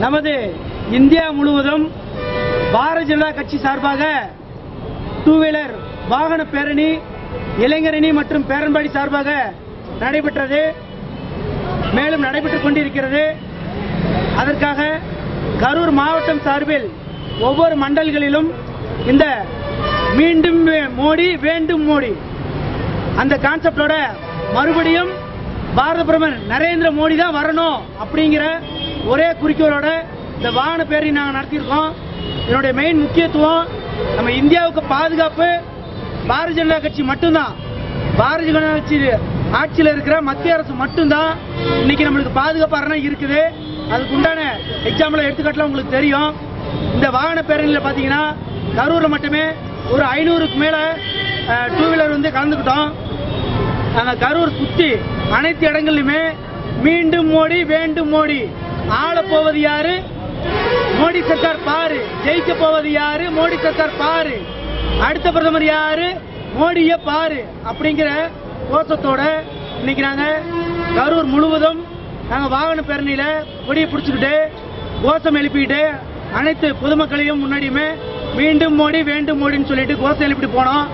நமது இந்தியா முழுவதும் பாரதிய ஜனதா கட்சி சார்பாக டூ வீலர் வாகன பேரணி இளைஞரணி மற்றும் பேரன்பாடி சார்பாக நடைபெற்றது. மேலும் நடைபெற்றுக் கொண்டிருக்கிறது. அதற்காக கரூர் மாவட்டம் சார்பில் ஒவ்வொரு மண்டல்களிலும் இந்த மீண்டும் மோடி வேண்டும் மோடி. அந்த கான்செப்டோட மறுபடியும் பாரத பிரதமர் நரேந்திர மோடி தான் வரணும் அப்படிங்கிற ஒரே குறிக்கோளோட இந்த வாகன பேரணி நாங்கள் நடத்தியிருக்கோம். இதனுடைய மெயின் முக்கியத்துவம் நம்ம இந்தியாவுக்கு பாதுகாப்பு பாரதிய ஜனதா கட்சி மட்டும்தான். பாரதிய ஜனதா கட்சி ஆட்சியில் இருக்கிற மத்திய அரசு மட்டும்தான் இன்னைக்கு நம்மளுக்கு பாதுகாப்பு இருக்குது. அதுக்கு உண்டான எக்ஸாம்பிள் உங்களுக்கு தெரியும். இந்த வாகன பேரணியில் பார்த்தீங்கன்னா கரூரில் மட்டுமே ஒரு ஐநூறுக்கு மேலே டூ வீலர் வந்து கலந்துக்கிட்டோம். நாங்கள் கரூர் சுற்றி அனைத்து இடங்கள்லையுமே மீண்டும் மோடி வேண்டும் மோடி ஆள போவது யாரு? மோடி சர்க்கார் பாரு. ஜெயிக்க போவது யாரு? மோடி சர்க்கார் பாரு. அடுத்த பிரதமர் யாரு? மோடிய பாரு. அப்படிங்கிற கோஷத்தோட இன்னைக்கு நாங்க கரூர் முழுவதும் நாங்க வாகன பேரணியில கொடியை பிடிச்சுக்கிட்டு கோஷம் எழுப்பிக்கிட்டு அனைத்து பொதுமக்களையும் முன்னாடியுமே மீண்டும் மோடி வேண்டும் மோடின்னு சொல்லிட்டு கோஷம் எழுப்பிட்டு போனோம்.